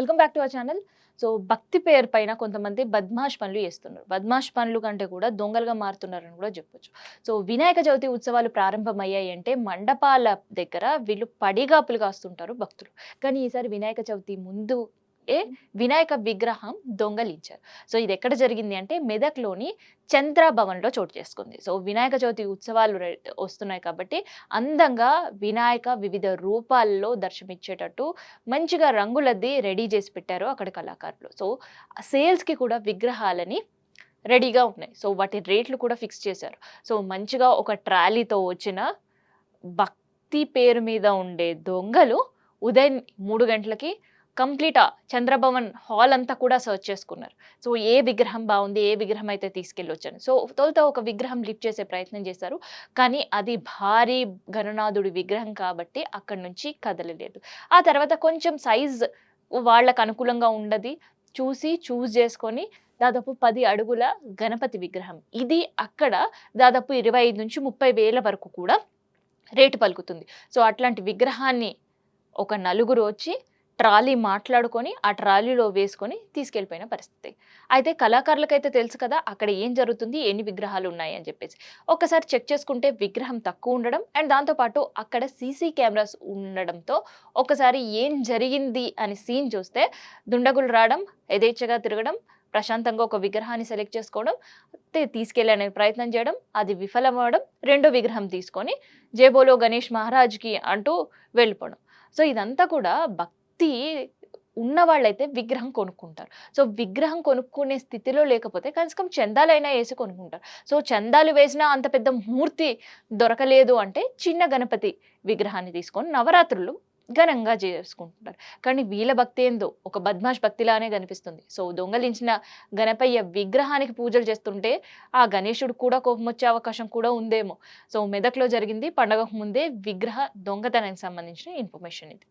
Welcome back to our channel so భక్తి పేరు పైన కొంతమంది బద్మాష్ పనులు చేస్తున్నారు. బద్మాష్ పనులు కంటే కూడా దొంగలుగా మారుతున్నారని కూడా చెప్పొచ్చు. సో వినాయక చవితి ఉత్సవాలు ప్రారంభమయ్యాయి అంటే మండపాల దగ్గర వీళ్ళు పడిగాపులు కాస్తుంటారు భక్తులు. కానీ ఈసారి వినాయక చవితి ముందు ఏ వినాయక విగ్రహం దొంగలించారు. సో ఇది ఎక్కడ జరిగింది అంటే మెదక్లోని చంద్ర భవన్లో చోటు చేసుకుంది. సో వినాయక చవితి ఉత్సవాలు వస్తున్నాయి కాబట్టి అందంగా వినాయక వివిధ రూపాల్లో దర్శనమిచ్చేటట్టు మంచిగా రంగులది రెడీ చేసి పెట్టారు అక్కడ కళాకారులు. సో సేల్స్కి కూడా విగ్రహాలని రెడీగా ఉన్నాయి. సో వాటి రేట్లు కూడా ఫిక్స్ చేశారు. సో మంచిగా ఒక ట్రాలీతో వచ్చిన భక్తి పేరు మీద ఉండే దొంగలు ఉదయం మూడు గంటలకి కంప్లీట్ చంద్రభవన్ హాల్ అంతా కూడా సర్చ్ చేసుకున్నారు. సో ఏ విగ్రహం బాగుంది ఏ విగ్రహం అయితే తీసుకెళ్ళొచ్చాను. సో తొలుత ఒక విగ్రహం లిఫ్ట్ చేసే ప్రయత్నం చేశారు. కానీ అది భారీ గణనాథుడి విగ్రహం కాబట్టి అక్కడి నుంచి కదలలేదు. ఆ తర్వాత కొంచెం సైజ్ వాళ్ళకు అనుకూలంగా ఉండదు. చూసి చూస్ చేసుకొని దాదాపు పది అడుగుల గణపతి విగ్రహం. ఇది అక్కడ దాదాపు ఇరవై ఐదు నుంచి ముప్పై వేల వరకు కూడా రేటు పలుకుతుంది. సో అట్లాంటి విగ్రహాన్ని ఒక నలుగురు వచ్చి ట్రాలీ మాట్లాడుకొని ఆ ట్రాలీలో వేసుకొని తీసుకెళ్ళిపోయిన పరిస్థితి. అయితే కళాకారులకైతే తెలుసు కదా అక్కడ ఏం జరుగుతుంది ఎన్ని విగ్రహాలు ఉన్నాయి అని చెప్పేసి. ఒకసారి చెక్ చేసుకుంటే విగ్రహం తక్కువ ఉండడం అండ్ దాంతోపాటు అక్కడ సీసీ కెమెరాస్ ఉండడంతో ఒకసారి ఏం జరిగింది అని సీన్ చూస్తే దుండగులు రావడం యథేచ్ఛగా తిరగడం ప్రశాంతంగా ఒక విగ్రహాన్ని సెలెక్ట్ చేసుకోవడం తే- ప్రయత్నం చేయడం అది విఫలమవడం రెండో విగ్రహం తీసుకొని జేబోలో గణేష్ మహారాజ్కి అంటూ వెళ్ళిపోవడం. సో ఇదంతా కూడా భక్తి ఉన్న వాళ్ళైతే విగ్రహం కొనుక్కుంటారు. సో విగ్రహం కొనుక్కునే స్థితిలో లేకపోతే కనీసం చందాలైనా వేసి కొనుక్కుంటారు. సో చందాలు వేసినా అంత పెద్ద మూర్తి దొరకలేదు అంటే చిన్న గణపతి విగ్రహాన్ని తీసుకొని నవరాత్రులు ఘనంగా చేసుకుంటుంటారు కానీ వీళ్ళ భక్తి ఏందో? ఒక బద్మాష్ భక్తిలానే కనిపిస్తుంది. సో దొంగలించిన గణపయ్య విగ్రహానికి పూజలు చేస్తుంటే ఆ గణేశుడు కూడా కోపం వచ్చే అవకాశం కూడా ఉందేమో. సో మెదక్లో జరిగింది. పండగకు ముందే విగ్రహ దొంగతనానికి సంబంధించిన ఇన్ఫర్మేషన్ ఇది.